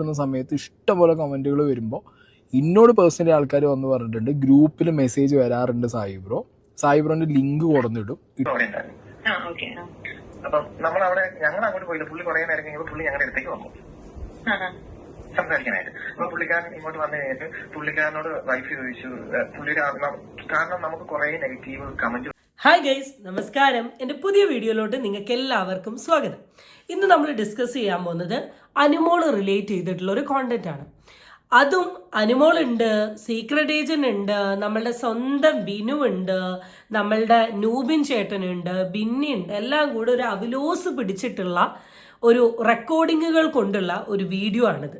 ഇടുന്ന സമയത്ത് ഇഷ്ടംപോലെ കമന്റുകൾ വരുമ്പോൾ എന്നോട് പേഴ്സണലി ആൾക്കാർ വന്ന് പറഞ്ഞിട്ടുണ്ട് ഗ്രൂപ്പിൽ മെസ്സേജ് വരാറുണ്ട് സായിബ്രോ സായിബ്രോന്റെ സായി ബ്രോന്റെ ലിങ്ക് കൊടുന്നിടും. അപ്പം നമ്മൾ അവിടെ ഞങ്ങൾ അങ്ങോട്ട് പോയില്ല പുള്ളി കുറെ നേരം കഴിഞ്ഞപ്പോൾ പുള്ളി ഞങ്ങളുടെ അടുത്തേക്ക് വന്നു. സംസാരിക്കാനായിട്ട്. അപ്പൊ പുള്ളിക്കാരൻ ഇങ്ങോട്ട് വന്നു കഴിഞ്ഞിട്ട് പുള്ളിക്കാരനോട് വൈഫ് ചോദിച്ചു പുള്ളിയുടെ കാരണം നമുക്ക് കുറെ നെഗറ്റീവ് കമന്റ് ഹായ് ഗൈസ് നമസ്കാരം. എന്റെ പുതിയ വീഡിയോയിലോട്ട് നിങ്ങൾക്ക് എല്ലാവർക്കും സ്വാഗതം. ഇന്ന് നമ്മൾ ഡിസ്കസ് ചെയ്യാൻ പോകുന്നത് അനുമോൾ റിലേറ്റ് ചെയ്തിട്ടുള്ള ഒരു കോണ്ടന്റ് ആണ്. അതും അനുമോൾ ഉണ്ട് സീക്രട്ട് ഏജന്റ് ഉണ്ട് നമ്മളുടെ സ്വന്തം ബിനു ഉണ്ട് നമ്മളുടെ നൂബിൻ ചേട്ടനുണ്ട് ബിന്നി ഉണ്ട് എല്ലാം കൂടെ ഒരു അവിലോസ് പിടിച്ചിട്ടുള്ള ഒരു റെക്കോർഡിങ്ങുകൾ കൊണ്ടുള്ള ഒരു വീഡിയോ ആണിത്.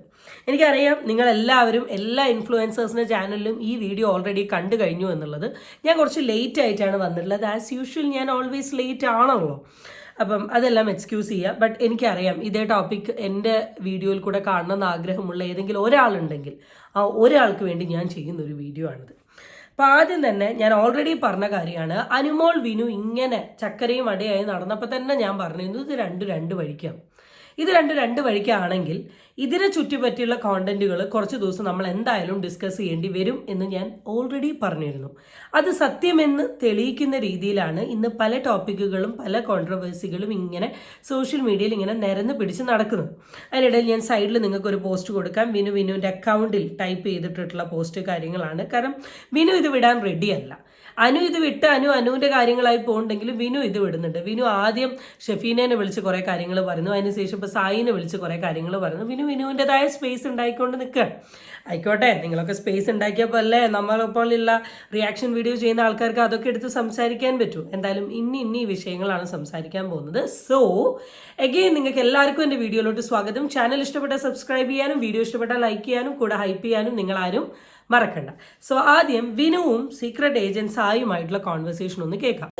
എനിക്കറിയാം നിങ്ങളെല്ലാവരും എല്ലാ ഇൻഫ്ലുവൻസേഴ്സിന്റെ ചാനലിലും ഈ വീഡിയോ ഓൾറെഡി കണ്ടു കഴിഞ്ഞു എന്നുള്ളത്. ഞാൻ കുറച്ച് ലേറ്റ് ആയിട്ടാണ് വന്നിട്ടുള്ളത്. ആസ് യൂഷ്വൽ ഞാൻ ഓൾവേസ് ലേറ്റ് ആണല്ലോ. അപ്പം അതെല്ലാം എക്സ്ക്യൂസ് ചെയ്യുക ബട്ട് എനിക്കറിയാം ഇതേ ടോപ്പിക് എന്റെ വീഡിയോയിൽ കൂടെ കാണണമെന്ന് ആഗ്രഹമുള്ള ഏതെങ്കിലും ഒരാളുണ്ടെങ്കിൽ ആ ഒരാൾക്ക് വേണ്ടി ഞാൻ ചെയ്യുന്ന ഒരു വീഡിയോ ആണിത്. അപ്പം ആദ്യം തന്നെ ഞാൻ ഓൾറെഡി പറഞ്ഞ കാര്യമാണ്. അനുമോൾ വിനു ഇങ്ങനെ ചക്കരയും അടയായി നടന്നപ്പോൾ തന്നെ ഞാൻ പറഞ്ഞിരുന്നു ഇത് രണ്ട് രണ്ട് വഴിക്കാണ്. ഇത് രണ്ട് രണ്ട് വഴിക്കാണെങ്കിൽ ഇതിനെ ചുറ്റിപ്പറ്റിയുള്ള കോണ്ടന്റുകൾ കുറച്ച് ദിവസം നമ്മൾ എന്തായാലും ഡിസ്കസ് ചെയ്യേണ്ടി വരും എന്ന് ഞാൻ ഓൾറെഡി പറഞ്ഞിരുന്നു. അത് സത്യമെന്ന് തെളിയിക്കുന്ന രീതിയിലാണ് ഇന്ന് പല ടോപ്പിക്കുകളും പല കോൺട്രവേഴ്സികളും ഇങ്ങനെ സോഷ്യൽ മീഡിയയിൽ ഇങ്ങനെ നിരന്ന് പിടിച്ച് നടക്കുന്നത്. അതിനിടയിൽ ഞാൻ സൈഡിൽ നിങ്ങൾക്ക് ഒരു പോസ്റ്റ് കൊടുക്കാം. വിനു വിനുവിന്റെ അക്കൗണ്ടിൽ ടൈപ്പ് ചെയ്തിട്ടുള്ള പോസ്റ്റ് കാര്യങ്ങളാണ്. കാരണം വിനു ഇത് വിടാൻ റെഡിയല്ല അനു ഇത് വിട്ട് അനു അനുവിന്റെ കാര്യങ്ങളായി പോകുന്നുണ്ടെങ്കിലും വിനു ഇത് വിടുന്നുണ്ട്. വിനു ആദ്യം ഷെഫീനെ വിളിച്ച് കുറേ കാര്യങ്ങൾ പറഞ്ഞു അതിനുശേഷം ഇപ്പോൾ സായിനെ വിളിച്ച് കുറേ കാര്യങ്ങൾ പറഞ്ഞു വിനു വിനുവിന്റെതായ സ്പേസ് ഉണ്ടായിക്കൊണ്ട് നിൽക്കുക ആയിക്കോട്ടെ നിങ്ങളൊക്കെ സ്പേസ് ഉണ്ടാക്കിയപ്പോൾ അല്ലേ നമ്മളെപ്പോലുള്ള റിയാക്ഷൻ വീഡിയോ ചെയ്യുന്ന ആൾക്കാർക്ക് അതൊക്കെ എടുത്ത് സംസാരിക്കാൻ പറ്റൂ. എന്തായാലും ഇന്നി ഇനി വിഷയങ്ങളാണ് സംസാരിക്കാൻ പോകുന്നത്. സോ എഗെയിൻ നിങ്ങൾക്ക് എല്ലാവർക്കും എന്റെ വീഡിയോയിലോട്ട് സ്വാഗതം. ചാനൽ ഇഷ്ടപ്പെട്ടാൽ സബ്സ്ക്രൈബ് ചെയ്യാനും വീഡിയോ ഇഷ്ടപ്പെട്ടാൽ ലൈക്ക് ചെയ്യാനും കൂടെ ഹൈപ്പ് ചെയ്യാനും നിങ്ങളാരും മറക്കണ്ട. സോ ആദ്യം വിനുവും സീക്രട്ട് ഏജൻസ് ആയുമായിട്ടുള്ള കോൺവെർസേഷൻ ഒന്ന് കേൾക്കാം.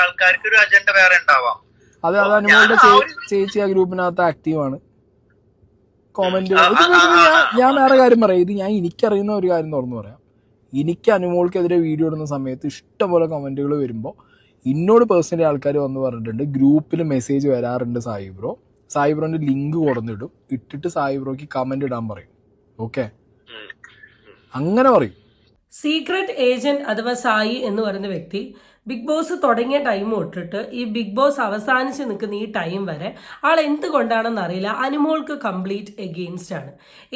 ആൾക്കാർക്ക് ഒരു അജണ്ട വേറെ ഉണ്ടാവാം. അത് അത് അനുമോളുടെ ചേ- ചേച്ചി ആ ഗ്രൂപ്പിനകത്ത് ആക്റ്റീവ് ആണ്. കോമന്റ് ഞാൻ ഞാൻ വേറെ കാര്യം പറയാം. ഇത് ഞാൻ എനിക്കറിയുന്ന ഒരു കാര്യം തുറന്നു പറയാം. എനിക്ക് അനുമോൾക്കെതിരെ വീഡിയോ ഇടുന്ന സമയത്ത് ഇഷ്ടംപോലെ കമന്റുകൾ വരുമ്പോൾ എന്നോട് പേഴ്സണലി ആൾക്കാർ വന്ന് പറഞ്ഞിട്ടുണ്ട് ഗ്രൂപ്പിൽ മെസ്സേജ് വരാറുണ്ട് സായി ബ്രോ. സായി ബ്രോന്റെ ലിങ്ക് കൊടുന്നിടും. ഇട്ടിട്ട് സായി ബ്രോക്ക് കമന്റ് ഇടാൻ പറയും. ഓക്കെ അങ്ങനെ പറയും. സീക്രട്ട് ഏജന്റ് അഥവാ സായി എന്ന് പറയുന്ന വ്യക്തി ബിഗ് ബോസ് തുടങ്ങിയ ടൈം തൊട്ടിട്ട് ഈ ബിഗ് ബോസ് അവസാനിച്ച് നിൽക്കുന്ന ഈ ടൈം വരെ ആൾ എന്തുകൊണ്ടാണെന്ന് അറിയില്ല. അനുമോൾക്ക് കംപ്ലീറ്റ് എഗെയിൻസ്റ്റ് ആണ്.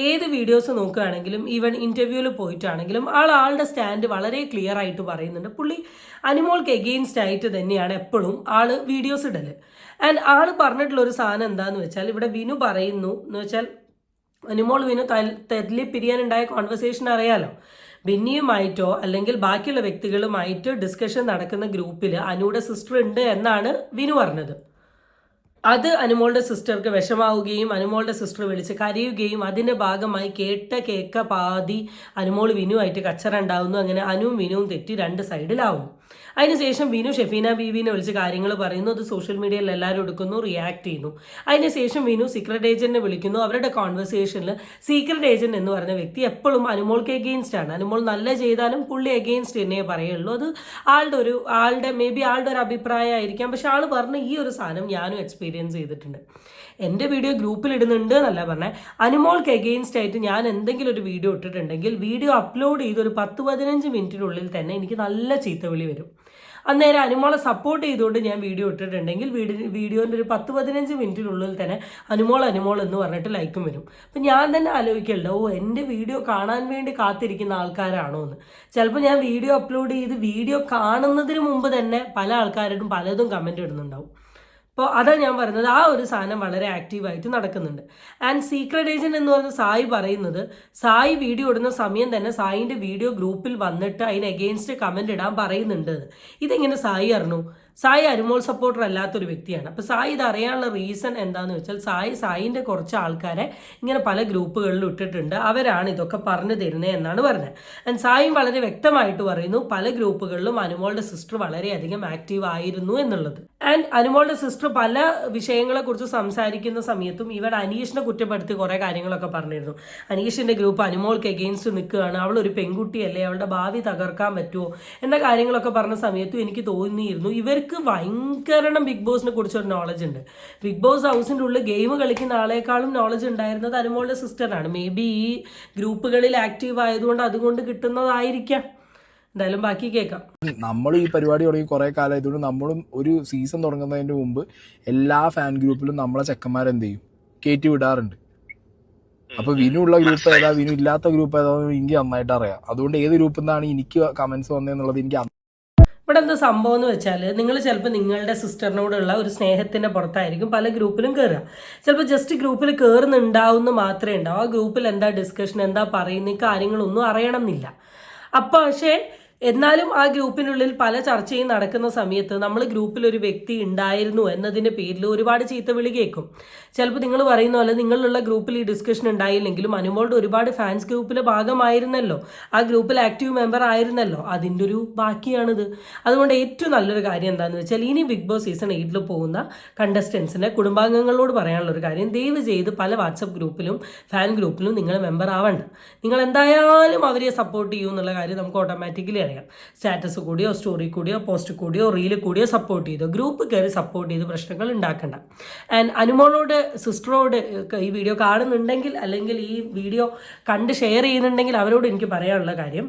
ഏത് വീഡിയോസ് നോക്കുകയാണെങ്കിലും ഈവൻ ഇന്റർവ്യൂവിൽ പോയിട്ടാണെങ്കിലും ആൾ ആളുടെ സ്റ്റാൻഡ് വളരെ ക്ലിയർ ആയിട്ട് പറയുന്നുണ്ട്. പുള്ളി അനുമോൾക്ക് എഗെയിൻസ്റ്റ് ആയിട്ട് തന്നെയാണ് എപ്പോഴും ആൾ വീഡിയോസ് ഇടൽ. ആൻഡ് ആൾ പറഞ്ഞിട്ടുള്ള ഒരു സാധനം എന്താന്ന് വെച്ചാൽ ഇവിടെ വിനു പറയുന്നു എന്ന് വെച്ചാൽ അനുമോൾ വിനു തെല്ലി പിരിയാനുണ്ടായ കോൺവെർസേഷൻ അറിയാലോ? ബിന്നിയുമായിട്ടോ അല്ലെങ്കിൽ ബാക്കിയുള്ള വ്യക്തികളുമായിട്ട് ഡിസ്കഷൻ നടക്കുന്ന ഗ്രൂപ്പിൽ അനുയുടെ സിസ്റ്റർ ഉണ്ട് എന്നാണ് വിനു പറഞ്ഞത്. അത് അനുമോളുടെ സിസ്റ്റർക്ക് വിഷമാവുകയും അനുമോളുടെ സിസ്റ്റർ വിളിച്ച് കരയുകയും അതിന്റെ ഭാഗമായി കേട്ട കേക്ക പാതി അനുമോൾ വിനുവായിട്ട് കച്ചറ ഉണ്ടാവുന്നു. അങ്ങനെ അനുവും വിനുവും തെറ്റി രണ്ട് സൈഡിലാവുന്നു അതിനുശേഷം വിനു ഷെഫീന ബീവിനെ വിളിച്ച് കാര്യങ്ങൾ പറയുന്നു. അത് സോഷ്യൽ മീഡിയയിൽ എല്ലാവരും എടുക്കുന്നു റിയാക്ട് ചെയ്യുന്നു. അതിനുശേഷം വിനു സീക്രട്ട് ഏജന്റിനെ വിളിക്കുന്നു. അവരുടെ കോൺവെർസേഷനിൽ സീക്രട്ട് ഏജന്റ് എന്ന് പറയുന്ന വ്യക്തി എപ്പോഴും അനുമോൾക്ക് എഗെയിൻസ്റ്റ് ആണ്. അനുമോൾ നല്ല ചെയ്താലും പുള്ളി എഗെയിൻസ്റ്റ് എന്നേ പറയുള്ളൂ. അത് ആളുടെ ഒരു ആളുടെ മേ ബി ആളുടെ ഒരു അഭിപ്രായമായിരിക്കാം പക്ഷെ ആൾ പറഞ്ഞ ഈ ഒരു സാധനം ഞാനും എക്സ്പീരിയൻസ് ചെയ്തിട്ടുണ്ട്. എന്റെ വീഡിയോ ഗ്രൂപ്പിൽ ഇടുന്നുണ്ട് എന്നല്ല പറഞ്ഞത് അനുമോൾക്ക് എഗെയിൻസ്റ്റ് ആയിട്ട് ഞാൻ എന്തെങ്കിലും ഒരു വീഡിയോ ഇട്ടിട്ടുണ്ടെങ്കിൽ വീഡിയോ അപ്ലോഡ് ചെയ്ത് ഒരു പത്ത് പതിനഞ്ച് മിനിറ്റിനുള്ളിൽ തന്നെ എനിക്ക് നല്ല ചീത്തവിളി വരും. അന്നേരം അനുമോളെ സപ്പോർട്ട് ചെയ്തുകൊണ്ട് ഞാൻ വീഡിയോ ഇട്ടിട്ടുണ്ടെങ്കിൽ വീഡിയോ വീഡിയോന്റെ ഒരു പത്ത് പതിനഞ്ച് മിനിറ്റിനുള്ളിൽ തന്നെ അനുമോൾ അനുമോൾ എന്ന് പറഞ്ഞിട്ട് ലൈക്കും വരും. അപ്പം ഞാൻ തന്നെ ആലോചിക്കലുണ്ട് ഓ എന്റെ വീഡിയോ കാണാൻ വേണ്ടി കാത്തിരിക്കുന്ന ആൾക്കാരാണോ എന്ന് ചിലപ്പോൾ ഞാൻ വീഡിയോ അപ്ലോഡ് ചെയ്ത് വീഡിയോ കാണുന്നതിന് മുമ്പ് തന്നെ പല ആൾക്കാരോടും പലതും കമന്റ് ഇടുന്നുണ്ടാവും. അപ്പോൾ അതാണ് ഞാൻ പറയുന്നത് ആ ഒരു സാധനം വളരെ ആക്റ്റീവായിട്ട് നടക്കുന്നുണ്ട് ആൻഡ് സീക്രട്ട് ഏജന്റ് എന്ന് പറഞ്ഞ സായി പറയുന്നത് സായി വീഡിയോ ഇടുന്ന സമയം തന്നെ സായിന്റെ വീഡിയോ ഗ്രൂപ്പിൽ വന്നിട്ട് അതിന് എഗെയിൻസ്റ്റ് കമന്റ് ഇടാൻ പറയുന്നുണ്ട്. ഇതെങ്ങനെ സായി അറിഞ്ഞു സായി അരുമോൾ സപ്പോർട്ടർ അല്ലാത്തൊരു വ്യക്തിയാണ്. അപ്പോൾ സായി ഇത് അറിയാനുള്ള റീസൺ എന്താണെന്ന് വെച്ചാൽ സായി സായിന്റെ കുറച്ച് ആൾക്കാരെ ഇങ്ങനെ പല ഗ്രൂപ്പുകളിലും ഇട്ടിട്ടുണ്ട്. അവരാണ് ഇതൊക്കെ പറഞ്ഞു തരുന്നത് എന്നാണ് പറഞ്ഞത്. ആൻഡ് സായും വളരെ വ്യക്തമായിട്ട് പറയുന്നു പല ഗ്രൂപ്പുകളിലും അനുമോളുടെ സിസ്റ്റർ വളരെയധികം ആക്റ്റീവ് ആയിരുന്നു എന്നുള്ളത്. ആൻഡ് അനുമോളുടെ സിസ്റ്റർ പല വിഷയങ്ങളെക്കുറിച്ച് സംസാരിക്കുന്ന സമയത്തും ഇവർ അനീഷിനെ കുറ്റപ്പെടുത്തി കുറേ കാര്യങ്ങളൊക്കെ പറഞ്ഞിരുന്നു. അനീഷിന്റെ ഗ്രൂപ്പ് അനുമോൾക്ക് എഗെയിൻസ്റ്റ് നിൽക്കുകയാണ്. അവൾ ഒരു പെൺകുട്ടിയല്ലേ? അവളുടെ ഭാവി തകർക്കാൻ പറ്റുമോ? എന്ന കാര്യങ്ങളൊക്കെ പറഞ്ഞ സമയത്തും എനിക്ക് തോന്നിയിരുന്നു ഇവർക്ക് ഇവർക്ക് ഭയങ്കരണം ബിഗ് ബോസിനെ കുറിച്ച് ഒരു നോളജ് ഉണ്ട്. ബിഗ് ബോസ് ഹൗസിന്റെ ഉള്ളിൽ ഗെയിം കളിക്കുന്ന ആളെക്കാളും നോളജ് ഉണ്ടായിരുന്നത് അനുമോളുടെ സിസ്റ്ററാണ് മേ ബി ഈ ഗ്രൂപ്പുകളിൽ ആക്റ്റീവ് ആയതുകൊണ്ട് അതുകൊണ്ട് കിട്ടുന്നതായിരിക്കാം. എന്തായാലും ബാക്കി കേൾക്കാം. നമ്മൾ ഈ പരിപാടി തുടങ്ങി കുറെ കാലമായതുകൊണ്ട് നമ്മളും ഒരു സീസൺ തുടങ്ങുന്നതിന് മുമ്പ് എല്ലാ ഫാൻ ഗ്രൂപ്പിലും നമ്മളെ ചെക്കന്മാരെന്ത് ചെയ്യും കയറ്റി വിടാറുണ്ട്. അപ്പൊ വിനു ഉള്ള ഗ്രൂപ്പ് ഏതാ? വിനു ഇല്ലാത്ത ഗ്രൂപ്പ് ഏതാ? എനിക്ക് നന്നായിട്ട് അറിയാം. അതുകൊണ്ട് ഏത് ഗ്രൂപ്പിൽ നിന്നാണ് എനിക്ക് കമന്റ്സ് വന്നതെന്നുള്ളത് എനിക്ക് ഇവിടെ എന്താ സംഭവം എന്ന് വെച്ചാൽ നിങ്ങൾ ചിലപ്പോൾ നിങ്ങളുടെ സിസ്റ്ററിനോടുള്ള ഒരു സ്നേഹത്തിന്റെ പുറത്തായിരിക്കും പല ഗ്രൂപ്പിലും കയറുക ചിലപ്പോൾ ജസ്റ്റ് ഗ്രൂപ്പിൽ കയറുന്നുണ്ടാവുന്ന മാത്രമേ ഉണ്ടാവും. ആ ഗ്രൂപ്പിൽ എന്താ ഡിസ്കഷൻ എന്താ പറയുന്ന കാര്യങ്ങളൊന്നും അറിയണം എന്നില്ല. അപ്പോൾ പക്ഷേ എന്നാലും ആ ഗ്രൂപ്പിനുള്ളിൽ പല ചർച്ചയും നടക്കുന്ന സമയത്ത് നമ്മൾ ഗ്രൂപ്പിൽ ഒരു വ്യക്തി ഉണ്ടായിരുന്നു എന്നതിന്റെ പേരിൽ ഒരുപാട് ചീത്തവിളി കേൾക്കും. ചിലപ്പോൾ നിങ്ങൾ പറയുന്ന പോലെ നിങ്ങളുള്ള ഗ്രൂപ്പിൽ ഈ ഡിസ്കഷൻ ഉണ്ടായില്ലെങ്കിലും അനുമോളുടെ ഒരുപാട് ഫാൻസ് ഗ്രൂപ്പിലെ ഭാഗമായിരുന്നല്ലോ. ആ ഗ്രൂപ്പിൽ ആക്റ്റീവ് മെമ്പർ ആയിരുന്നല്ലോ. അതിന്റെ ഒരു ബാക്കിയാണിത്. അതുകൊണ്ട് ഏറ്റവും നല്ലൊരു കാര്യം എന്താണെന്ന് വെച്ചാൽ ഇനി ബിഗ് ബോസ് സീസൺ എയ്റ്റിൽ പോകുന്ന കണ്ടസ്റ്റൻസിനെ കുടുംബാംഗങ്ങളോട് പറയാനുള്ള ഒരു കാര്യം ദയവ് ചെയ്ത് പല വാട്സപ്പ് ഗ്രൂപ്പിലും ഫാൻ ഗ്രൂപ്പിലും നിങ്ങൾ മെമ്പർ ആവണ്ട. നിങ്ങൾ എന്തായാലും അവരെ സപ്പോർട്ട് ചെയ്യൂ എന്നുള്ള കാര്യം നമുക്ക് ഓട്ടോമാറ്റിക്കലി അറിയാം. സ്റ്റാറ്റസ് കൂടിയോ സ്റ്റോറി കൂടിയോ പോസ്റ്റ് കൂടിയോ റീൽ കൂടിയോ സപ്പോർട്ട് ചെയ്തോ. ഗ്രൂപ്പ് കയറി സപ്പോർട്ട് ചെയ്ത് പ്രശ്നങ്ങൾ ഉണ്ടാക്കണ്ട. ആൻഡ് അനുമോളോട് സിസ്റ്ററോട് ഈ വീഡിയോ കാണുന്നുണ്ടെങ്കിൽ അല്ലെങ്കിൽ ഈ വീഡിയോ കണ്ട് ഷെയർ ചെയ്യുന്നുണ്ടെങ്കിൽ അവരോട് എനിക്ക് പറയാനുള്ള കാര്യം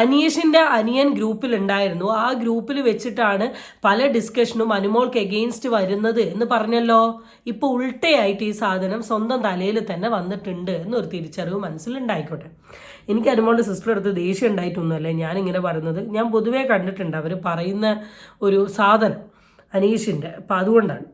അനീഷിന്റെ അനിയൻ ഗ്രൂപ്പിൽ ഉണ്ടായിരുന്നു. ആ ഗ്രൂപ്പിൽ വെച്ചിട്ടാണ് പല ഡിസ്കഷനും അനുമോൾക്ക് എഗെയിൻസ്റ്റ് വരുന്നത് എന്ന് പറഞ്ഞല്ലോ. ഇപ്പോൾ ഉൾട്ടയായിട്ട് ഈ സാധനം സ്വന്തം തലയിൽ തന്നെ വന്നിട്ടുണ്ട് എന്നൊരു തിരിച്ചറിവ് മനസ്സിലുണ്ടായിക്കോട്ടെ. എനിക്ക് അനുമോളുടെ സിസ്റ്റർ അടുത്ത് ദേഷ്യം ഉണ്ടായിട്ടൊന്നുമല്ല. ഞാനിങ്ങനെ പറയുന്നത് ഞാൻ പൊതുവേ കണ്ടിട്ടുണ്ട് അവർ പറയുന്ന ഒരു സാധനം അനീഷിന്റെ അപ്പം അതുകൊണ്ടാണ്.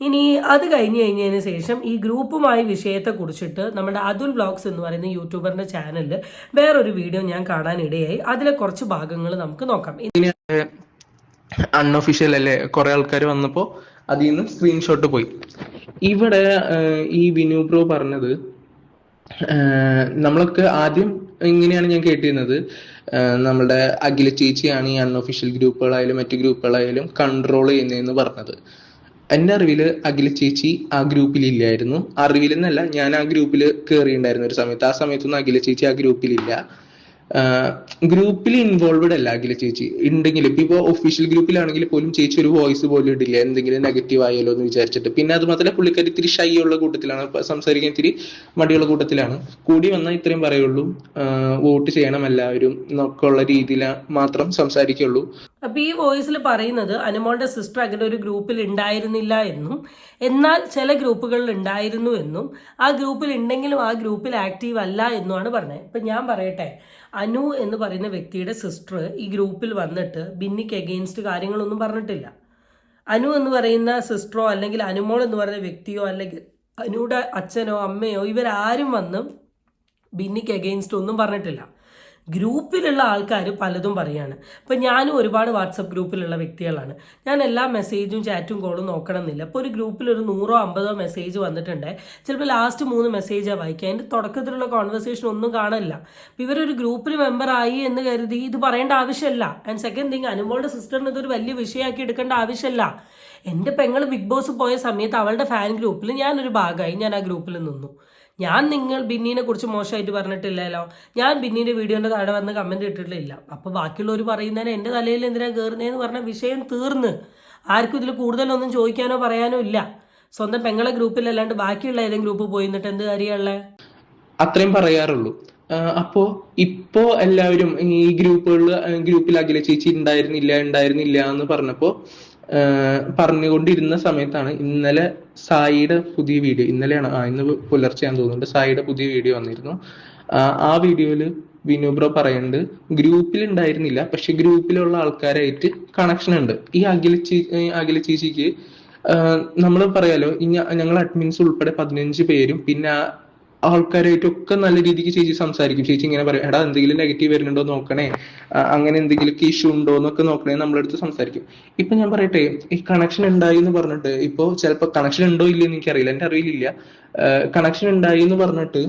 ഇനി അത് കഴിഞ്ഞ് കഴിഞ്ഞതിന് ശേഷം ഈ ഗ്രൂപ്പുമായി വിഷയത്തെ കുറിച്ചിട്ട് നമ്മുടെ അതുൽ വ്ളോഗ്സ് എന്ന് പറയുന്ന യൂട്യൂബറിന്റെ ചാനലിൽ വേറൊരു വീഡിയോ ഞാൻ കാണാനിടയായി. അതിലെ കുറച്ച് ഭാഗങ്ങൾ നമുക്ക് നോക്കാം. അൺഒഫീഷ്യൽ അല്ലേ? കുറെ ആൾക്കാർ വന്നപ്പോൾ അതിൽ നിന്ന് സ്ക്രീൻഷോട്ട് പോയി. ഇവിടെ ഈ വിനു പ്രോ പറഞ്ഞത് നമ്മളൊക്കെ ആദ്യം ഇങ്ങനെയാണ് ഞാൻ കേട്ടിരുന്നത്. നമ്മുടെ അഖില ചേച്ചിയാണ് ഈ അൺഒഫീഷ്യൽ ഗ്രൂപ്പുകളായാലും മറ്റു ഗ്രൂപ്പുകളായാലും കൺട്രോൾ ചെയ്യുന്നതെന്ന് പറഞ്ഞത്. എന്റെ അറിവിൽ അഖില ചേച്ചി ആ ഗ്രൂപ്പിൽ ഇല്ലായിരുന്നു അറിവിൽ എന്നല്ല ഞാൻ ആ ഗ്രൂപ്പിൽ കയറിയിട്ടുണ്ടായിരുന്നു ഒരു സമയത്ത്. ആ സമയത്തൊന്നും അഖില ചേച്ചി ആ ഗ്രൂപ്പിലില്ല. ഗ്രൂപ്പിൽ ഇൻവോൾവഡ് അല്ല അഖില ചേച്ചി. ഉണ്ടെങ്കിൽ ഇപ്പൊ ഒഫീഷ്യൽ ഗ്രൂപ്പിലാണെങ്കിൽ പോലും ചേച്ചി ഒരു വോയിസ് പോലും ഇടില്ല. എന്തെങ്കിലും നെഗറ്റീവ് ആയാലോ എന്ന് വിചാരിച്ചിട്ട്. പിന്നെ അത് മാത്രമല്ല പുള്ളിക്കാരി ഇത്തിരി ഷൈ ഉള്ള കൂട്ടത്തിലാണ്. സംസാരിക്കാൻ ഇത്തിരി മടിയുള്ള കൂട്ടത്തിലാണ്. കൂടി വന്നാൽ ഇത്രയും പറയുള്ളൂ. വോട്ട് ചെയ്യണം എല്ലാവരും. എന്നൊക്കെ ഉള്ള രീതിയിൽ മാത്രം സംസാരിക്കുള്ളൂ. അപ്പൊ ഈ വോയിസിൽ പറയുന്നത് അനുമോളുടെ സിസ്റ്റർ അങ്ങനെ ഒരു ഗ്രൂപ്പിൽ ഉണ്ടായിരുന്നില്ല എന്നും എന്നാൽ ചില ഗ്രൂപ്പുകളിൽ ഉണ്ടായിരുന്നു എന്നും ആ ഗ്രൂപ്പിൽ ഉണ്ടെങ്കിലും ആ ഗ്രൂപ്പിൽ ആക്റ്റീവ് അല്ല എന്നുമാണ് പറഞ്ഞത്. ഇപ്പൊ ഞാൻ പറയട്ടെ അനു എന്ന് പറയുന്ന വ്യക്തിയുടെ സിസ്റ്റർ ഈ ഗ്രൂപ്പിൽ വന്നിട്ട് ബിന്നിക്ക് എഗെയിൻസ്റ്റ് കാര്യങ്ങളൊന്നും പറഞ്ഞിട്ടില്ല. അനു എന്ന് പറയുന്ന സിസ്റ്ററോ അല്ലെങ്കിൽ അനുമോൾ എന്ന് പറയുന്ന വ്യക്തിയോ അല്ലെങ്കിൽ അനുയുടെ അച്ഛനോ അമ്മയോ ഇവരാരും വന്ന് ബിന്നിക്ക് എഗെയിൻസ്റ്റ് ഒന്നും പറഞ്ഞിട്ടില്ല. ഗ്രൂപ്പിലുള്ള ആൾക്കാർ പലതും പറയാണ്. ഇപ്പം ഞാനും ഒരുപാട് വാട്സപ്പ് ഗ്രൂപ്പിലുള്ള വ്യക്തികളാണ്. ഞാൻ എല്ലാ മെസ്സേജും ചാറ്റും കോളും നോക്കണമെന്നില്ല. അപ്പോൾ ഒരു ഗ്രൂപ്പിൽ ഒരു നൂറോ അമ്പതോ മെസ്സേജ് വന്നിട്ടുണ്ട്. ചിലപ്പോൾ ലാസ്റ്റ് മൂന്ന് മെസ്സേജാണ് വായിക്കുക. അതിന്റെ തുടക്കത്തിലുള്ള കോൺവെർസേഷൻ ഒന്നും കാണില്ല. അപ്പോൾ ഇവരൊരു ഗ്രൂപ്പിൽ മെമ്പറായി എന്ന് കരുതി ഇത് പറയേണ്ട ആവശ്യമില്ല. ആൻഡ് സെക്കൻഡ് തിങ് അനുമോളുടെ സിസ്റ്ററിന് ഇതൊരു വലിയ വിഷയമാക്കി എടുക്കേണ്ട ആവശ്യമില്ല. എന്റെ പെങ്ങൾ ബിഗ് ബോസ് പോയ സമയത്ത് അവളുടെ ഫാൻ ഗ്രൂപ്പിൽ ഞാനൊരു ഭാഗമായി ഞാൻ ആ ഗ്രൂപ്പിൽ നിന്നു. ഞാൻ നിങ്ങൾ ബിന്നീനെ കുറിച്ച് മോശമായിട്ട് പറഞ്ഞിട്ടില്ലല്ലോ. ഞാൻ ബിന്നീന്റെ വീഡിയോന്റെ താഴെ വന്ന് കമന്റ് ഇട്ടിട്ടില്ല. അപ്പോൾ ബാക്കിയുള്ളവർ പറയുന്നതിന് എന്റെ തലയിൽ എന്തിനാണ് കയറുന്നതെന്ന് പറഞ്ഞ വിഷയം തീർന്ന്. ആർക്കും ഇതിൽ കൂടുതലൊന്നും ചോദിക്കാനോ പറയാനോ ഇല്ല. സ്വന്തം പെങ്ങളെ ഗ്രൂപ്പിലല്ലാണ്ട് ബാക്കിയുള്ള ഏതെങ്കിലും ഗ്രൂപ്പ് പോയി എന്നിട്ട് എന്ത് കാര്യമുള്ള അത്രയും പറയാറുള്ളൂ. അപ്പോ ഇപ്പോ എല്ലാവരും ഈ ഗ്രൂപ്പുകളിൽ ഗ്രൂപ്പിൽ അഖില ചേച്ചി ഉണ്ടായിരുന്നില്ല ഉണ്ടായിരുന്നില്ല എന്ന് പറഞ്ഞപ്പോ പറഞ്ഞുകൊണ്ടിരുന്ന സമയത്താണ് ഇന്നലെ സായിയുടെ പുതിയ വീഡിയോ ഇന്നലെയാണ് ആ ഇന്ന് പുലർച്ചെയാൻ തോന്നുന്നുണ്ട് സായിയുടെ പുതിയ വീഡിയോ വന്നിരുന്നു. ആ വീഡിയോയിൽ വിനു ബ്രോ പറയുന്നുണ്ട് ഗ്രൂപ്പിൽ ഉണ്ടായിരുന്നില്ല പക്ഷെ ഗ്രൂപ്പിലുള്ള ആൾക്കാരായിട്ട് കണക്ഷൻ ഉണ്ട്. ഈ അഖില ചീ അഖില ചേച്ചിക്ക് നമ്മൾ പറയാലോ ഞങ്ങൾ അഡ്മിൻസ് ഉൾപ്പെടെ പതിനഞ്ച് പേരും പിന്നെ ആൾക്കാരായിട്ടൊക്കെ നല്ല രീതിക്ക് ചേച്ചി സംസാരിക്കും. ചേച്ചി ഇങ്ങനെ പറയും എടാ എന്തെങ്കിലും നെഗറ്റീവ് വരുന്നുണ്ടോ നോക്കണേ? അങ്ങനെ എന്തെങ്കിലുമൊക്കെ ഇഷ്യൂ ഉണ്ടോ എന്നൊക്കെ നോക്കണേ നമ്മളെടുത്ത് സംസാരിക്കും. ഇപ്പൊ ഞാൻ പറയട്ടെ ഈ കണക്ഷൻ ഉണ്ടായി എന്ന് പറഞ്ഞിട്ട് ഇപ്പോ ചിലപ്പോ കണക്ഷൻ ഉണ്ടോ ഇല്ലെന്ന് എനിക്കറിയില്ല എന്റെ അറിയില്ല കണക്ഷൻ ഉണ്ടായി എന്ന് പറഞ്ഞിട്ട്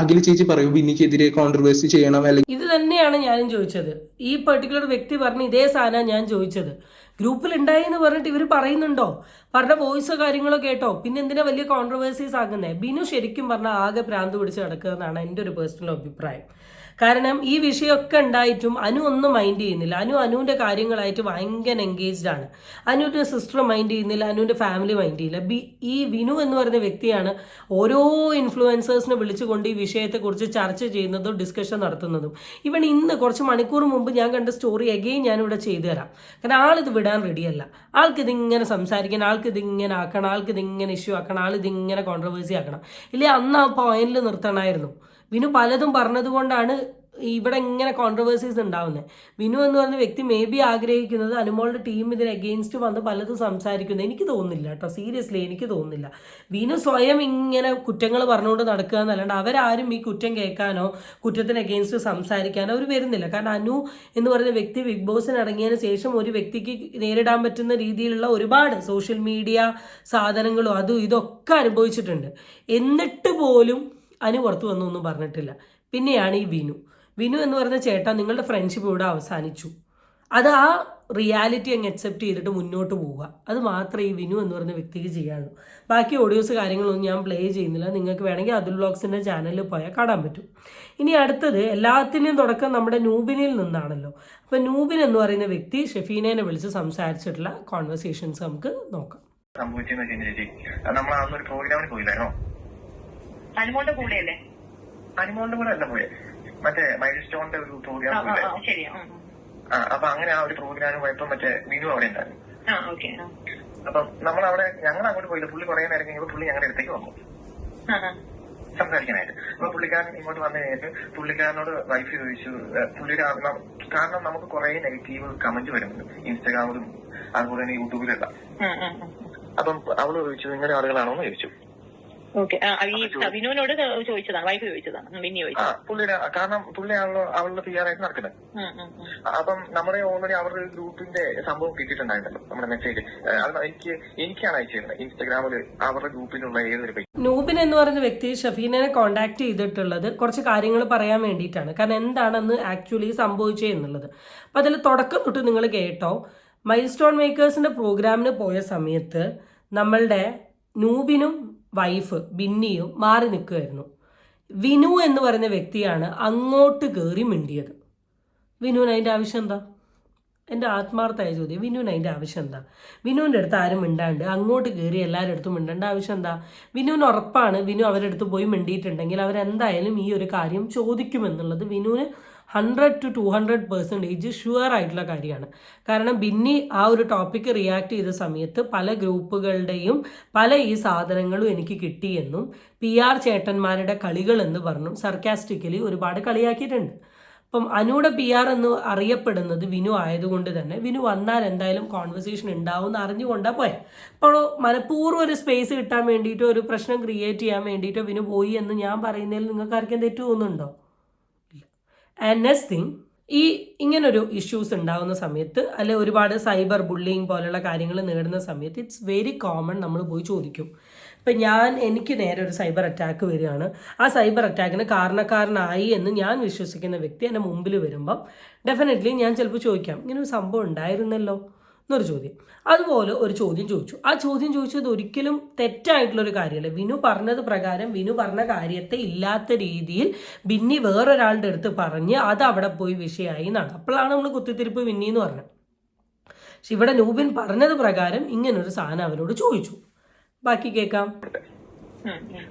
അഖില ചേച്ചി പറയൂ ബിന്നിക്കെതിരെ കോൺട്രവേഴ്സി ചെയ്യണം അല്ലെങ്കിൽ ഇത് തന്നെയാണ് ഞാനും ചോദിച്ചത്. ഈ പെർട്ടിക്കുലർ വ്യക്തി പറഞ്ഞ ഇതേ സാധനം ഞാൻ ചോദിച്ചത്. ഗ്രൂപ്പിൽ ഉണ്ടായി എന്ന് പറഞ്ഞിട്ട് ഇവർ പറയുന്നുണ്ടോ? പറഞ്ഞ വോയിസോ കാര്യങ്ങളോ കേട്ടോ. പിന്നെ എന്തിനാ വലിയ കോൺട്രവേഴ്സീസ് ആകുന്നേ ബിനു ശരിക്കും പറഞ്ഞാൽ ആകെ ഭ്രാന്ത് പിടിച്ച് കിടക്കുക എന്നാണ് എന്റെ ഒരു പേഴ്സണൽ അഭിപ്രായം. കാരണം ഈ വിഷയമൊക്കെ ഉണ്ടായിട്ടും അനു ഒന്നും മൈൻഡ് ചെയ്യുന്നില്ല. അനു അനുവിന്റെ കാര്യങ്ങളായിട്ട് ഭയങ്കര എൻഗേജ്ഡ് ആണ്. അനുവിന്റെ സിസ്റ്റർ മൈൻഡ് ചെയ്യുന്നില്ല. അനുവിന്റെ ഫാമിലി മൈൻഡ് ചെയ്യില്ല. ബി ഈ വിനു എന്ന് പറയുന്ന വ്യക്തിയാണ് ഓരോ ഇൻഫ്ലുവൻസേഴ്സിനെ വിളിച്ചുകൊണ്ട് ഈ വിഷയത്തെക്കുറിച്ച് ചർച്ച ചെയ്യുന്നതും ഡിസ്കഷൻ നടത്തുന്നതും. ഇവൻ ഇന്ന് കുറച്ച് മണിക്കൂർ മുമ്പ് ഞാൻ കണ്ട സ്റ്റോറി അഗെയിൻ ഞാനിവിടെ ചെയ്തു തരാം. കാരണം ആളിത് വിടാൻ റെഡിയല്ല ആൾക്കിതിങ്ങനെ സംസാരിക്കണം ആൾക്കിതിങ്ങനെ ആക്കണം ആൾക്കിതിങ്ങനെ ഇഷ്യൂ ആക്കണം ആളിതിങ്ങനെ കോൺട്രവേഴ്സി ആക്കണം. ഇല്ലേ അന്ന് ആ പോയിന്റിൽ നിർത്തണമായിരുന്നു. വിനു പലതും പറഞ്ഞതുകൊണ്ടാണ് ഇവിടെ ഇങ്ങനെ കോൺട്രവേഴ്സീസ് ഉണ്ടാവുന്നത് വിനു എന്ന് പറഞ്ഞ വ്യക്തി മേ ബി ആഗ്രഹിക്കുന്നത് അനുമോളുടെ ടീം ഇതിന് അഗെയിൻസ്റ്റ് വന്ന് പലതും സംസാരിക്കുന്നത് എനിക്ക് തോന്നുന്നില്ല കേട്ടോ. സീരിയസ്ലി എനിക്ക് തോന്നുന്നില്ല. വിനു സ്വയം ഇങ്ങനെ കുറ്റങ്ങൾ പറഞ്ഞുകൊണ്ട് നടക്കുക എന്നല്ലാണ്ട് അവരാരും ഈ കുറ്റം കേൾക്കാനോ കുറ്റത്തിന് അഗെയിൻസ്റ്റ് സംസാരിക്കാനോ അവർ വരുന്നില്ല. കാരണം അനു എന്ന് പറയുന്ന വ്യക്തി ബിഗ് ബോസിന് ശേഷം ഒരു വ്യക്തിക്ക് നേരിടാൻ പറ്റുന്ന രീതിയിലുള്ള ഒരുപാട് സോഷ്യൽ മീഡിയ സാധനങ്ങളും അതും ഇതൊക്കെ അനുഭവിച്ചിട്ടുണ്ട്. എന്നിട്ട് പോലും അനു പുറത്തു വന്നൊന്നും പറഞ്ഞിട്ടില്ല. പിന്നെയാണ് ഈ വിനു. വിനു എന്ന് പറഞ്ഞ ചേട്ടാ നിങ്ങളുടെ ഫ്രണ്ട്ഷിപ്പ് ഇവിടെ അവസാനിച്ചു. അത് ആ റിയാലിറ്റി അങ്ങ് അക്സെപ്റ്റ് ചെയ്തിട്ട് മുന്നോട്ട് പോവുക. അത് മാത്രമേ ഈ വിനു എന്ന് പറഞ്ഞ വ്യക്തിക്ക് ചെയ്യാനുള്ളൂ. ബാക്കി ഓഡിയോസ് കാര്യങ്ങളൊന്നും ഞാൻ പ്ലേ ചെയ്യുന്നില്ല. നിങ്ങൾക്ക് വേണമെങ്കിൽ അതുൽ ബ്ലോഗ്സിന്റെ ചാനലിൽ പോയാൽ കാണാൻ പറ്റും. ഇനി അടുത്തത് എല്ലാത്തിന്റെയും തുടക്കം നമ്മുടെ നൂബിനിൽ നിന്നാണല്ലോ. അപ്പം നൂബിൻ എന്ന് പറയുന്ന വ്യക്തി ഷെഫീനേനെ വിളിച്ച് സംസാരിച്ചിട്ടുള്ള കോൺവെർസേഷൻസ് നമുക്ക് നോക്കാം. സംഭവിച്ചെന്ന് നമ്മൾ പോയില്ലായിരുന്നോ? അനുമോളുടെ കൂടെയല്ലേ? അനുമോളുടെ കൂടെ അല്ല പോയെ മറ്റേ മൈൽ സ്റ്റോണിന്റെ ഒരു പ്രോഗ്രാം ശരിയാ. അപ്പൊ അങ്ങനെ ആ ഒരു പ്രോഗ്രാമിന് പോയപ്പോ മറ്റേ വിനു അവിടെ ഉണ്ടായിരുന്നു. അപ്പൊ നമ്മൾ അവിടെ ഞങ്ങൾ അങ്ങോട്ട് പോയില്ല. പുള്ളി കുറെ നേരം കഴിഞ്ഞപ്പോൾ പുള്ളി ഞങ്ങളുടെ അടുത്തേക്ക് വന്നു. സംസാരിക്കാനായിട്ട്. അപ്പൊ പുള്ളിക്കാരൻ ഇങ്ങോട്ട് വന്നു കഴിഞ്ഞിട്ട് പുള്ളിക്കാരനോട് വൈഫ് ചോദിച്ചു പുള്ളിയുടെ കാരണം നമുക്ക് കുറെ നെഗറ്റീവ് കമന്റ് വരുന്നുണ്ട്. ഇൻസ്റ്റാഗ്രാമിലും അതുപോലെ തന്നെ യൂട്യൂബിലെല്ലാം അപ്പം അവൾ ചോദിച്ചു നിങ്ങളുടെ ആളുകളാണോ എന്ന് ചോദിച്ചു. ഓക്കെ ഈ ചോദിച്ചതാണ് വൈഫ് ചോദിച്ചതാണ് മിന്നി വിന്നി ആ ചോദിച്ചത് പുള്ളിയുടെ കാരണം പുള്ളിയാണല്ലോ അവളുടെ പി ആർ ആയിട്ട് നടക്കുന്നത് ഉം, ഉം, ഉം. അപ്പം നമ്മുടെ ഓൾറെഡി അവരുടെ ഒരു ഗ്രൂപ്പിന്റെ സംഭവം കിട്ടിയിട്ടുണ്ടായിരുന്നല്ലോ നമ്മുടെ മെസ്സേജ് അത് എനിക്ക് എനിക്കാണ് അയച്ചിരുന്നത് ഇൻസ്റ്റാഗ്രാമിൽ അവരുടെ ഗ്രൂപ്പിനുള്ള ഏതൊരു നൂബിൻ എന്ന് പറയുന്ന വ്യക്തി ഷഫീനെ കോണ്ടാക്ട് ചെയ്തിട്ടുള്ളത് കുറച്ച് കാര്യങ്ങൾ പറയാൻ വേണ്ടിയിട്ടാണ്. കാരണം എന്താണെന്ന് ആക്ച്വലി സംഭവിച്ചേ എന്നുള്ളത്. അപ്പോൾ അതിൽ തുടക്കം തൊട്ട് നിങ്ങൾ കേട്ടോ. മൈൽ സ്റ്റോൺ മേക്കേഴ്സിന്റെ പ്രോഗ്രാമിന് പോയ സമയത്ത് നമ്മളുടെ നൂബിനും വൈഫ് ബിന്നിയും മാറി നിൽക്കുമായിരുന്നു വിനു എന്ന് പറയുന്ന വ്യക്തിയാണ് അങ്ങോട്ട് കയറി മിണ്ടിയത്. വിനുവിന് അതിന്റെ ആവശ്യം എന്താ? എന്റെ ആത്മാർത്ഥമായ ചോദ്യം വിനുവിന് അതിന്റെ ആവശ്യം എന്താ? വിനുവിന്റെ അടുത്ത് ആരും മിണ്ടാണ്ട് അങ്ങോട്ട് കയറി എല്ലാവരുടെ അടുത്തും മിണ്ടേണ്ട ആവശ്യം എന്താ? വിനുവിന് ഉറപ്പാണ് വിനു അവരുടെ അടുത്ത് പോയി മിണ്ടിയിട്ടുണ്ടെങ്കിൽ അവരെന്തായാലും ഈ ഒരു കാര്യം ചോദിക്കുമെന്നുള്ളത് വിനുവിന് hundred to two hundred percentage sure ആയിട്ടുള്ള കാര്യമാണ്. കാരണം ബിന്നി ആ ഒരു ടോപ്പിക്ക് റിയാക്ട് ചെയ്ത സമയത്ത് പല ഗ്രൂപ്പുകളുടെയും പല ഈ സാധനങ്ങളും എനിക്ക് കിട്ടിയെന്നും പി ആർ ചേട്ടന്മാരുടെ പറഞ്ഞു പറഞ്ഞും സർക്കാസ്റ്റിക്കലി ഒരുപാട് കളിയാക്കിയിട്ടുണ്ട്. അപ്പം അനുയുടെ പി ആർ എന്ന് അറിയപ്പെടുന്നത് വിനു ആയതുകൊണ്ട് തന്നെ. വിനു വന്നാൽ എന്തായാലും കോൺവെർസേഷൻ ഉണ്ടാവും എന്ന് അറിഞ്ഞുകൊണ്ടാണ് പോയത് അപ്പോൾ മനഃപൂർവം ഒരു സ്പേസ് കിട്ടാൻ വേണ്ടിയിട്ടോ ഒരു പ്രശ്നം ക്രിയേറ്റ് ചെയ്യാൻ വേണ്ടിയിട്ടോ വിനു പോയി എന്ന് ഞാൻ പറയുന്നതിൽ നിങ്ങൾക്ക് ആർക്കും തെറ്റ് തോന്നുന്നുണ്ടോ? ഇല്ല. ആൻഡ് നെക്സ്റ്റ് തിങ് ഈ ഇങ്ങനൊരു ഇഷ്യൂസ് ഉണ്ടാകുന്ന സമയത്ത് അല്ലെ ഒരുപാട് സൈബർ ബുള്ളിങ് പോലുള്ള കാര്യങ്ങൾ നേടുന്ന സമയത്ത് ഇറ്റ്സ് വെരി കോമൺ നമ്മൾ പോയി ചോദിക്കും. ഇപ്പം ഞാൻ എനിക്ക് നേരെ ഒരു സൈബർ അറ്റാക്ക് വരികയാണ്. ആ സൈബർ അറ്റാക്കിന് കാരണക്കാരനായി എന്ന് ഞാൻ വിശ്വസിക്കുന്ന വ്യക്തി എന്റെ മുമ്പിൽ വരുമ്പം ഡെഫിനറ്റ്ലി ഞാൻ ചിലപ്പോൾ ചോദിക്കാം ഇങ്ങനെ ഒരു സംഭവം ഉണ്ടായിരുന്നല്ലോ? എന്നൊരു ചോദ്യം. അതുപോലെ ഒരു ചോദ്യം ചോദിച്ചു. ആ ചോദ്യം ചോദിച്ചത് ഒരിക്കലും തെറ്റായിട്ടുള്ളൊരു കാര്യമല്ല. വിനു പറഞ്ഞത് പ്രകാരം വിനു പറഞ്ഞ കാര്യത്തെ ഇല്ലാത്ത രീതിയിൽ ബിന്നി വേറൊരാളുടെ അടുത്ത് പറഞ്ഞ് അത് അവിടെ പോയി വിഷയമായി എന്നാണ്. അപ്പോഴാണ് നമ്മൾ കുത്തിത്തിരിപ്പ് വിന്നി എന്ന് പറഞ്ഞത്. പക്ഷെ ഇവിടെ നൂബിൻ പറഞ്ഞത് പ്രകാരം ഇങ്ങനൊരു സാധനം അവരോട് ചോദിച്ചു. ബാക്കി കേൾക്കാം.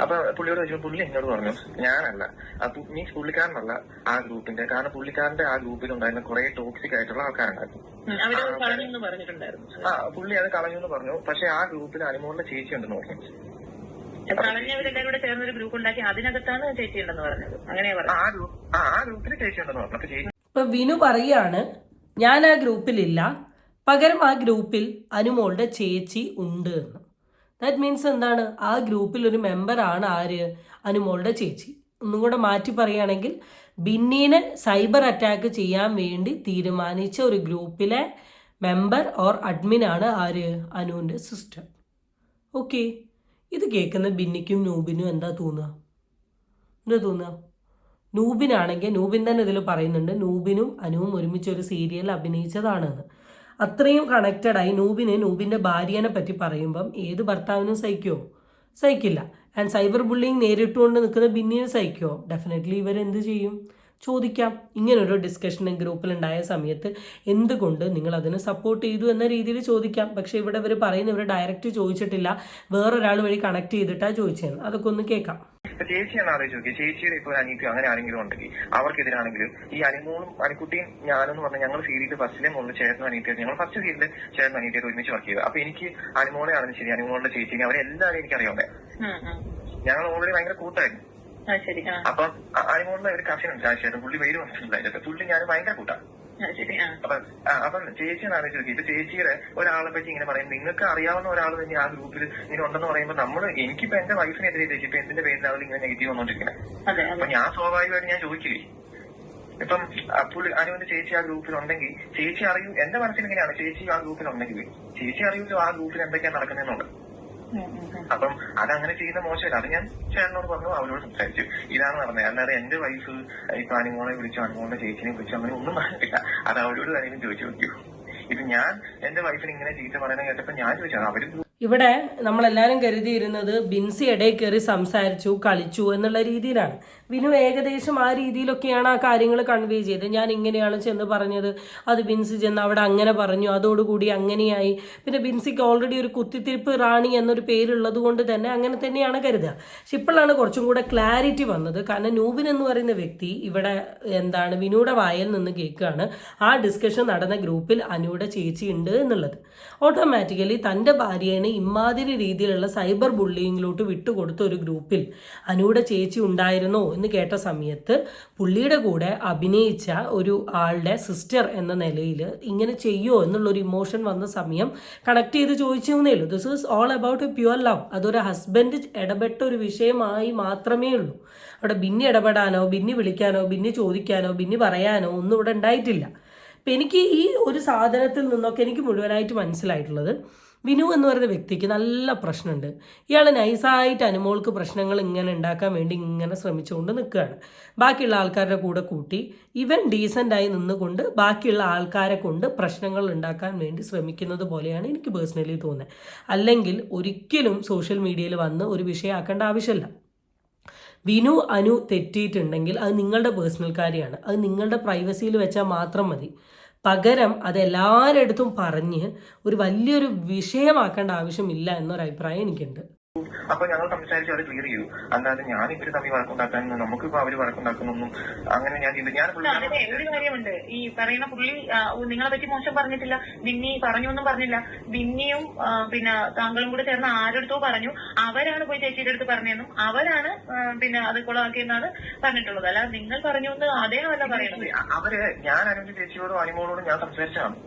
അപ്പൊ പുള്ളിയോട് ചോദിച്ചു പുള്ളി എന്നോട് പറഞ്ഞു ഞാനല്ല മീൻസ് പുള്ളിക്കാരനല്ല ആ ഗ്രൂപ്പിന്റെ കാരണം പുള്ളിക്കാരന്റെ ആ ഗ്രൂപ്പിൽ ഉണ്ടായിരുന്ന കുറെ ടോക്സിക് ആയിട്ടുള്ള ആൾക്കാരുണ്ടായിരുന്നു. ആ പുള്ളി അത് കളഞ്ഞു എന്ന് പറഞ്ഞു. പക്ഷെ ആ ഗ്രൂപ്പിൽ അനുമോളിന്റെ ചേച്ചി ഉണ്ടെന്ന് പറഞ്ഞു. കൂടെ ചേർന്നൊരു ഗ്രൂപ്പ് ഉണ്ടാക്കി അതിനകത്താണ് ചേച്ചി ഉണ്ടെന്ന് പറഞ്ഞത്. ആ, ഗ്രൂപ്പിൽ ചേച്ചി ഉണ്ടെന്ന് പറഞ്ഞു. അപ്പൊ ചേച്ചി ഇപ്പൊ വിനു പറയാണ് ഞാൻ ആ ഗ്രൂപ്പിലില്ല. പകരം ആ ഗ്രൂപ്പിൽ അനുമോളുടെ ചേച്ചി ഉണ്ട് എന്ന്. ദാറ്റ് മീൻസ് എന്താണ്? ആ ഗ്രൂപ്പിൽ ഒരു മെമ്പർ ആണ് ആര്? അനുമോളുടെ ചേച്ചി. ഒന്നും കൂടെ മാറ്റി പറയുകയാണെങ്കിൽ ബിന്നീനെ സൈബർ അറ്റാക്ക് ചെയ്യാൻ വേണ്ടി തീരുമാനിച്ച ഒരു ഗ്രൂപ്പിലെ മെമ്പർ ഓർ അഡ്മിൻ ആണ് ആര്? അനുവിന്റെ സിസ്റ്റർ ഓക്കെ ഇത് കേൾക്കുന്ന ബിന്നിക്കും നൂബിനും എന്താ തോന്നുക? എന്താ തോന്നുക? നൂബിനാണെങ്കിൽ നൂബിൻ തന്നെ ഇതിൽ പറയുന്നുണ്ട് നൂബിനും അനുവും ഒരുമിച്ച് ഒരു സീരിയൽ അഭിനയിച്ചതാണെന്ന്. അത്രയും കണക്റ്റഡായി നൂബിനെ നൂബിന്റെ ഭാര്യനെ പറ്റി പറയുമ്പം ഏത് ഭർത്താവിനും സഹിക്കുമോ സഹിക്കില്ല. ആൻഡ് സൈബർ ബുള്ളിങ് നേരിട്ടുകൊണ്ട് നിൽക്കുന്ന ബിന്നിന് സഹിക്കുമോ ഡെഫിനറ്റ്ലി എന്ത് ചെയ്യും? ചോദിക്കാം. ഇങ്ങനൊരു ഡിസ്കഷൻ ഗ്രൂപ്പിലുണ്ടായ സമയത്ത് എന്തുകൊണ്ട് നിങ്ങൾ അതിന് സപ്പോർട്ട് ചെയ്തു എന്ന രീതിയിൽ ചോദിക്കാം. പക്ഷേ ഇവിടെ ഇവർ പറയുന്ന ഇവർ ഡയറക്റ്റ് ചോദിച്ചിട്ടില്ല. വേറൊരാൾ വഴി കണക്ട് ചെയ്തിട്ടാണ് ചോദിച്ചത്. അതൊക്കെ ഒന്ന് കേൾക്കാം. ഇപ്പൊ ചേച്ചിയാണ് ആലോചിച്ച് നോക്കി. ചേച്ചിയുടെ ഇപ്പൊ ഒരു അനീതിയോ അങ്ങനെ ആരെങ്കിലും ഉണ്ടെങ്കിൽ അവർക്കെതിരാണെങ്കിലും ഈ അനിമോളും അനിക്കുട്ടിയും ഞാനെന്ന് പറഞ്ഞാൽ ഞങ്ങൾ സീരിയൽ ഫസ്റ്റിലെ മുകളിൽ ചേർന്ന് അനീതിയായിട്ട് ഞങ്ങൾ ഫസ്റ്റ് സീരിയൽ ചേർന്ന് അനീതിയായിട്ട് ഒരുമിച്ച് വർക്ക് ചെയ്തത് അപ്പൊ എനിക്ക് അനിമോളെ ആണെന്ന് ശരി അനിമോളുടെ ചേച്ചിനെ അവരെല്ലാവരും എനിക്ക് അറിയാവുന്നേ ഉം, ഉം. ഞങ്ങൾ ഓൾറെഡി ഭയങ്കര കൂട്ടായിരുന്നു. ആ ആ. അപ്പൊ അനിമോളിന്റെ ഒരു കസിൻ ഉണ്ട് രാജേട്ടൻ പുള്ളി പേര് വന്നിട്ടുണ്ടായിരുന്നു പുള്ളി ഞാൻ ഭയങ്കര കൂട്ടാണ് ആ, ആ അപ്പൊ അപ്പം ചേച്ചിയാണ് ആലോചിച്ച് നോക്കി. ഇപ്പൊ ചേച്ചിയുടെ ഒരാളെ പറ്റി ഇങ്ങനെ പറയും നിങ്ങൾക്ക് അറിയാവുന്ന ഒരാൾ തന്നെ ആ ഗ്രൂപ്പിൽ ഇങ്ങനെ ഉണ്ടെന്ന് പറയുമ്പോൾ നമ്മൾ എനിക്കിപ്പോ എന്റെ വൈഫിനെതിരെ ചേച്ചി ഇപ്പൊ എന്തിന്റെ പേരിലാണ് ഇങ്ങനെ നെഗറ്റീവ് വന്നോണ്ടിരിക്കുന്നത് അപ്പൊ ഞാൻ സ്വാഭാവികമായിട്ട് ഞാൻ ചോദിക്കുകയും ഇപ്പം പുള്ളി അനുവിന്റെ ചേച്ചി ആ ഗ്രൂപ്പിൽ ഉണ്ടെങ്കിൽ ചേച്ചി അറിയൂ എന്റെ മനസ്സിൽ ഇങ്ങനെയാണ്. ചേച്ചി ആ ഗ്രൂപ്പിൽ ഉണ്ടെങ്കിൽ ചേച്ചി അറിയൂ ആ ഗ്രൂപ്പിൽ എന്തൊക്കെയാണ് നടക്കുന്നതെന്നുള്ളത്. അപ്പം അതങ്ങനെ ചെയ്യുന്ന മോശമല്ല. അത് ഞാൻ ചേട്ടനോട് പറഞ്ഞു അവരോട് സംസാരിച്ചു. ഇതാണ് പറഞ്ഞത് അന്നേരം എന്റെ വൈഫ് ഇപ്പൊ അനുമോളെ വിളിച്ചു അനുമോളുടെ ചേച്ചിനെ വിളിച്ചു അങ്ങനെ ഒന്നും പറഞ്ഞില്ല അത് അവരോട് തന്നെ ചോദിച്ചു നോക്കൂ ഇത് ഞാൻ എന്റെ വൈഫിന് ഇങ്ങനെ ചീത്ത പറയുന്നത് കേട്ടപ്പോ ഞാൻ ചോദിച്ചത് അവർ ഇവിടെ നമ്മളെല്ലാവരും കരുതിയിരുന്നത് ബിൻസി ഇടയിൽ കയറി സംസാരിച്ചു കളിച്ചു എന്നുള്ള രീതിയിലാണ്. വിനു ഏകദേശം ആ രീതിയിലൊക്കെയാണ് ആ കാര്യങ്ങൾ കൺവേ ചെയ്തത്. ഞാൻ ഇങ്ങനെയാണ് ചെന്ന് പറഞ്ഞത്. അത് ബിൻസി ചെന്ന് അവിടെ അങ്ങനെ പറഞ്ഞു. അതോടുകൂടി അങ്ങനെയായി. പിന്നെ ബിൻസിക്ക് ഓൾറെഡി ഒരു കുത്തിത്തിരിപ്പ് റാണി എന്നൊരു പേരുള്ളത് കൊണ്ട് തന്നെ അങ്ങനെ തന്നെയാണ് കരുതുക. പക്ഷെ ഇപ്പോഴാണ് കുറച്ചും കൂടെ ക്ലാരിറ്റി വന്നത്. കാരണം നൂബിൻ എന്ന് പറയുന്ന വ്യക്തി ഇവിടെ എന്താണ് വിനുയുടെ വായിൽ നിന്ന് കേൾക്കുകയാണ്. ആ ഡിസ്കഷൻ നടന്ന ഗ്രൂപ്പിൽ അനുയുടെ ചേച്ചി ഉണ്ട് എന്നുള്ളത്. ഓട്ടോമാറ്റിക്കലി തന്റെ ഭാര്യേനെ ഇമാതിരി രീതിയിലുള്ള സൈബർ ബുള്ളിങ്ങിലോട്ട് വിട്ടുകൊടുത്ത ഒരു ഗ്രൂപ്പിൽ അനുയുടെ ചേച്ചി ഉണ്ടായിരുന്നോ എന്ന് കേട്ട സമയത്ത് പുള്ളിയുടെ കൂടെ അഭിനയിച്ച ഒരു ആളുടെ സിസ്റ്റർ എന്ന നിലയിൽ ഇങ്ങനെ ചെയ്യുമോ എന്നുള്ളൊരു ഇമോഷൻ വന്ന സമയം കണക്ട് ചെയ്ത് ചോദിച്ചു ഉള്ളൂ this is all about a pure love അതൊരു ഹസ്ബൻഡ് ഇടപെട്ട ഒരു വിഷയമായി മാത്രമേ ഉള്ളൂ. അവിടെ ബിന്നി ഇടപെടാനോ ബിന്നി വിളിക്കാനോ ബിന്നി ചോദിക്കാനോ ബിന്നി പറയാനോ ഒന്നും ഇവിടെ ഉണ്ടായിട്ടില്ല. അപ്പം എനിക്ക് ഈ ഒരു സാധനത്തിൽ നിന്നൊക്കെ എനിക്ക് മുഴുവനായിട്ട് മനസ്സിലായിട്ടുള്ളത് വിനു എന്ന് പറയുന്ന വ്യക്തിക്ക് നല്ല പ്രശ്നമുണ്ട്. ഇയാൾ നൈസായിട്ട് അനുമോൾക്ക് പ്രശ്നങ്ങൾ ഇങ്ങനെ ഉണ്ടാക്കാൻ വേണ്ടി ഇങ്ങനെ ശ്രമിച്ചുകൊണ്ട് നിൽക്കുകയാണ്. ബാക്കിയുള്ള ആൾക്കാരുടെ കൂടെ കൂട്ടി ഇവൻ ഡീസന്റായി നിന്നുകൊണ്ട് ബാക്കിയുള്ള ആൾക്കാരെ കൊണ്ട് പ്രശ്നങ്ങൾ ഉണ്ടാക്കാൻ വേണ്ടി ശ്രമിക്കുന്നത് പോലെയാണ് എനിക്ക് പേഴ്സണലി തോന്നുന്നത്. അല്ലെങ്കിൽ ഒരിക്കലും സോഷ്യൽ മീഡിയയിൽ വന്ന് ഒരു വിഷയമാക്കേണ്ട ആവശ്യമില്ല. വിനു അനു തെറ്റിയിട്ടുണ്ടെങ്കിൽ അത് നിങ്ങളുടെ പേഴ്സണൽ കാര്യമാണ്. അത് നിങ്ങളുടെ പ്രൈവസിയിൽ വെച്ചാൽ മാത്രം മതി. പകരം അത് എല്ലാവരുടെ അടുത്തും പറഞ്ഞ് ഒരു വലിയൊരു വിഷയമാക്കേണ്ട ആവശ്യമില്ല എന്നൊരു അഭിപ്രായം എനിക്കുണ്ട്. അപ്പൊ ഞങ്ങൾ സംസാരിച്ച് അത് ക്ലിയർ ചെയ്തു. അല്ലാതെ ഞാൻ ഇവർ തമ്മിൽ വഴക്കുണ്ടാക്കാൻ നമുക്കിപ്പോ അവർ വഴക്കുണ്ടാക്കുന്നൊന്നും അങ്ങനെ ഞാൻ ഇത് ഞാൻ ഒരു കാര്യമുണ്ട്. ഈ പറയുന്ന പുള്ളി ആ, നിങ്ങളെ പറ്റി മോശം പറഞ്ഞിട്ടില്ല. ബിന്നി പറഞ്ഞു ഒന്നും പറഞ്ഞില്ല. ബിന്നിയും ആ, പിന്നെ താങ്കളും കൂടെ ചേർന്ന് ആരെടുത്തോ പറഞ്ഞു. അവരാണ് പോയി ചേച്ചിയുടെ അടുത്ത് പറഞ്ഞതെന്നും അവരാണ് ആ, പിന്നെ അത് കുളമാക്കിയെന്നാണ് പറഞ്ഞിട്ടുള്ളത്. അല്ല നിങ്ങൾ പറഞ്ഞു എന്ന് അദ്ദേഹമല്ല പറയുന്നത് അവർ ഞാൻ അനുവിന്റെ ചേച്ചിയോടും അനിമോളോടും ഞാൻ സംസാരിച്ചതാണ്.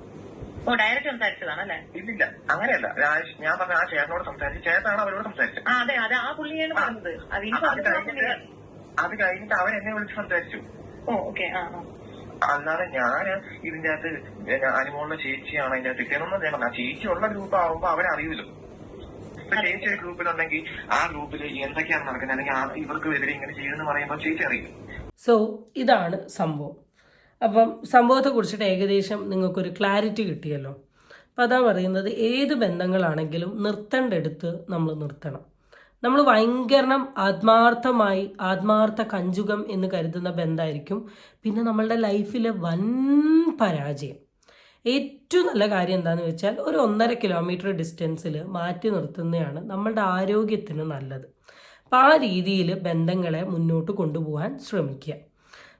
ഓ ഡയറക്റ്റ് സംസാരിച്ചതാണ് അല്ലേ ഇല്ലില്ല അങ്ങനെയല്ല. രാജ്- ഞാൻ പറഞ്ഞ ആ ചേട്ടനോട് സംസാരിച്ചു ചേട്ടനാണ് അവരോട് സംസാരിച്ചത്. ആ അതെ അതെ ആ പുള്ളിയാണ് പറഞ്ഞത്. അത് ഈ അത് കഴിഞ്ഞിട്ട് പുള്ളിയാണ്. അത് കഴിഞ്ഞിട്ട് അവൻ എന്നെ വിളിച്ച് സംസാരിച്ചു. ഓ ഓക്കെ ആ ആ. അല്ലാതെ ഞാൻ ഇതിന്റെ അകത്ത് പിന്നെ അനുമോളുടെ ചേച്ചിയാണ് അതിന്റെ അകത്ത് കിട്ടണമെന്ന് ഞാൻ പറഞ്ഞു ചേച്ചി ഉള്ള ഗ്രൂപ്പ് ആവുമ്പോ അവരറിയൂല്ലോ ഇപ്പൊ ചേച്ചി ഒരു ഗ്രൂപ്പിലുണ്ടെങ്കിൽ ആ ഗ്രൂപ്പിൽ എന്തൊക്കെയാണ് നടക്കുന്നത് അല്ലെങ്കിൽ ആ ഇവർക്ക് എതിരെ ഇങ്ങനെ ചെയ്യുമെന്ന് പറയുമ്പോൾ ചേച്ചി അറിയില്ല സോ ഇതാണ് സംഭവം. അപ്പം സംഭവത്തെ കുറിച്ചിട്ട് ഏകദേശം നിങ്ങൾക്കൊരു ക്ലാരിറ്റി കിട്ടിയല്ലോ. അപ്പം അതാ പറയുന്നത് ഏത് ബന്ധങ്ങളാണെങ്കിലും നിർത്തേണ്ടടുത്ത് നമ്മൾ നിർത്തണം. നമ്മൾ ഭയങ്കരം ആത്മാർത്ഥമായി ആത്മാർത്ഥ കഞ്ചുകം എന്ന് കരുതുന്ന ബന്ധമായിരിക്കും പിന്നെ നമ്മളുടെ ലൈഫിലെ വൻ പരാജയം. ഏറ്റവും നല്ല കാര്യം എന്താണെന്ന് വെച്ചാൽ ഒരു ഒന്നര കിലോമീറ്റർ ഡിസ്റ്റൻസിൽ മാറ്റി നിർത്തുന്നതാണ് നമ്മളുടെ ആരോഗ്യത്തിന് നല്ലത്. അപ്പോൾ ആ രീതിയിൽ ബന്ധങ്ങളെ മുന്നോട്ട് കൊണ്ടുപോകാൻ ശ്രമിക്കുക.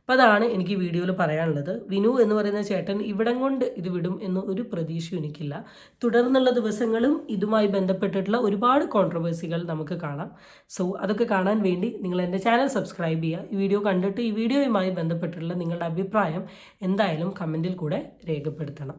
അപ്പം അതാണ് എനിക്ക് വീഡിയോയിൽ പറയാനുള്ളത്. വിനു എന്ന് പറയുന്ന ചേട്ടൻ ഇവിടം കൊണ്ട് ഇത് വിടും എന്ന് ഒരു പ്രതീക്ഷയും എനിക്കില്ല. തുടർന്നുള്ള ദിവസങ്ങളും ഇതുമായി ബന്ധപ്പെട്ടിട്ടുള്ള ഒരുപാട് കോൺട്രവേഴ്സികൾ നമുക്ക് കാണാം. സോ അതൊക്കെ കാണാൻ വേണ്ടി നിങ്ങൾ എന്റെ ചാനൽ സബ്സ്ക്രൈബ് ചെയ്യുക. ഈ വീഡിയോ കണ്ടിട്ട് ഈ വീഡിയോയുമായി ബന്ധപ്പെട്ടിട്ടുള്ള നിങ്ങളുടെ അഭിപ്രായം എന്തായാലും കമന്റിൽ കൂടെ രേഖപ്പെടുത്തണം.